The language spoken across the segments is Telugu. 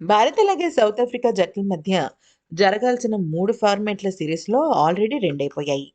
భారత్ అలాగే సౌత్ ఆఫ్రికా జట్ల మధ్య జరగాల్సిన మూడు ఫార్మాట్ల సిరీస్లో ఆల్రెడీ రెండైపోయాయి.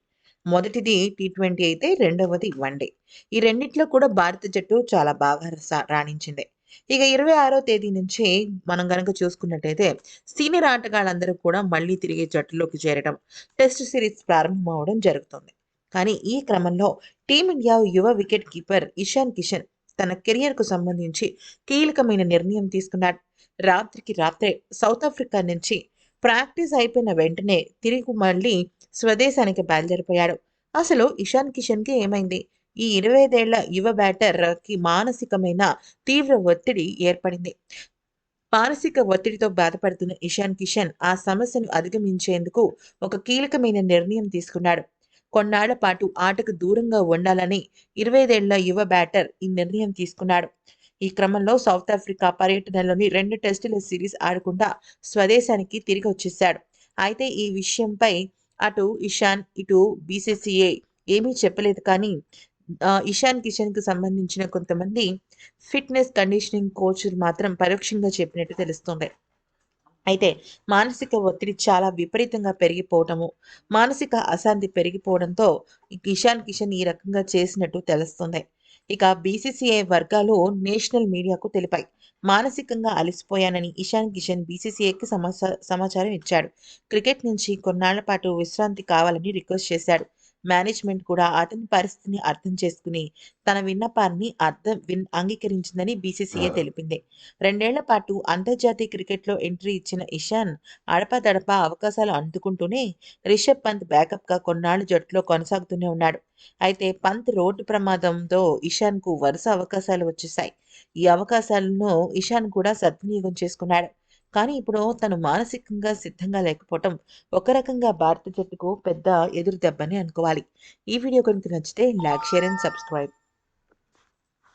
మొదటిది టీ ట్వంటీ అయితే రెండవది వన్డే ఈ రెండిట్లో కూడా భారత జట్టు చాలా బాగా రాణించింది. ఇక ఇరవై ఆరో తేదీ నుంచి మనం గనక చూసుకున్నట్టయితే సీనియర్ ఆటగాళ్ళందరూ కూడా మళ్ళీ తిరిగి జట్టులోకి చేరడం టెస్ట్ సిరీస్ ప్రారంభం అవడం జరుగుతుంది. కానీ ఈ క్రమంలో టీమిండియా యువ వికెట్ కీపర్ ఇషాన్ కిషన్ తన కెరియర్కు సంబంధించి కీలకమైన నిర్ణయం తీసుకున్నాడు. రాత్రికి రాత్రే సౌత్ ఆఫ్రికా నుంచి ప్రాక్టీస్ అయిపోయిన వెంటనే తిరిగి మళ్ళీ స్వదేశానికి బయలుదేరిపోయాడు. అసలు ఇషాన్ కిషన్కి ఏమైంది? ఈ ఇరవై ఐదేళ్ళ యువ బ్యాటర్కి మానసికమైన తీవ్ర ఒత్తిడి ఏర్పడింది. మానసిక ఒత్తిడితో బాధపడుతున్న ఇషాన్ కిషన్ ఆ సమస్యను అధిగమించేందుకు ఒక కీలకమైన నిర్ణయం తీసుకున్నాడు. కొన్నాళ్ళ పాటు ఆటకు దూరంగా ఉండాలని ఇరవై ఐదేళ్ళ యువ బ్యాటర్ ఈ నిర్ణయం తీసుకున్నాడు. ఈ క్రమంలో సౌత్ ఆఫ్రికా పర్యటనలోని రెండు టెస్టుల సిరీస్ ఆడకుండా స్వదేశానికి తిరిగి వచ్చేశాడు. అయితే ఈ విషయంపై అటు ఇషాన్ ఇటు బీసీసీఏ ఏమీ చెప్పలేదు. కానీ ఇషాన్ ఇషాన్ కిషన్కి సంబంధించిన కొంతమంది ఫిట్నెస్ కండిషనింగ్ కోచ్లు మాత్రం పరోక్షంగా చెప్పినట్టు తెలుస్తుంది. అయితే మానసిక ఒత్తిడి చాలా విపరీతంగా పెరిగిపోవటము మానసిక అశాంతి పెరిగిపోవడంతో కిషాన్ కిషన్ ఈ రకంగా చేసినట్టు తెలుస్తుంది. ఇక బీసీసీఐ వర్గాలు నేషనల్ మీడియాకు తెలిపాయి. మానసికంగా అలసిపోయానని ఇషాన్ కిషన్ బీసీసీఐకి సమాచారం ఇచ్చాడు. క్రికెట్ నుంచి కొన్నాళ్ళ పాటు విశ్రాంతి కావాలని రిక్వెస్ట్ చేశాడు. మేనేజ్మెంట్ కూడా అతని పరిస్థితిని అర్థం చేసుకుని తన విన్నపాన్ని అర్థం విన్ అంగీకరించిందని బీసీసీఐ తెలిపింది. రెండేళ్ళ పాటు అంతర్జాతీయ క్రికెట్లో ఎంట్రీ ఇచ్చిన ఇషాన్ అడపాదడపా అవకాశాలు అందుకుంటూనే రిషబ్ పంత్ బ్యాకప్గా కొన్నాళ్ళు జట్టులో కొనసాగుతూనే ఉన్నాడు. అయితే పంత్ రోడ్డు ప్రమాదంతో ఇషాన్కు వరుస అవకాశాలు వచ్చేశాయి. ఈ అవకాశాలను ఇషాన్ కూడా సద్వినియోగం చేసుకున్నాడు. కానీ ఇప్పుడు తను మానసికంగా సిద్ధంగా లేకపోవటం ఒక రకంగా భారత జట్టుకు పెద్ద ఎదురు దెబ్బని అనుకోవాలి. ఈ వీడియో కనుక నచ్చితే లైక్ షేర్ అండ్ సబ్స్క్రైబ్.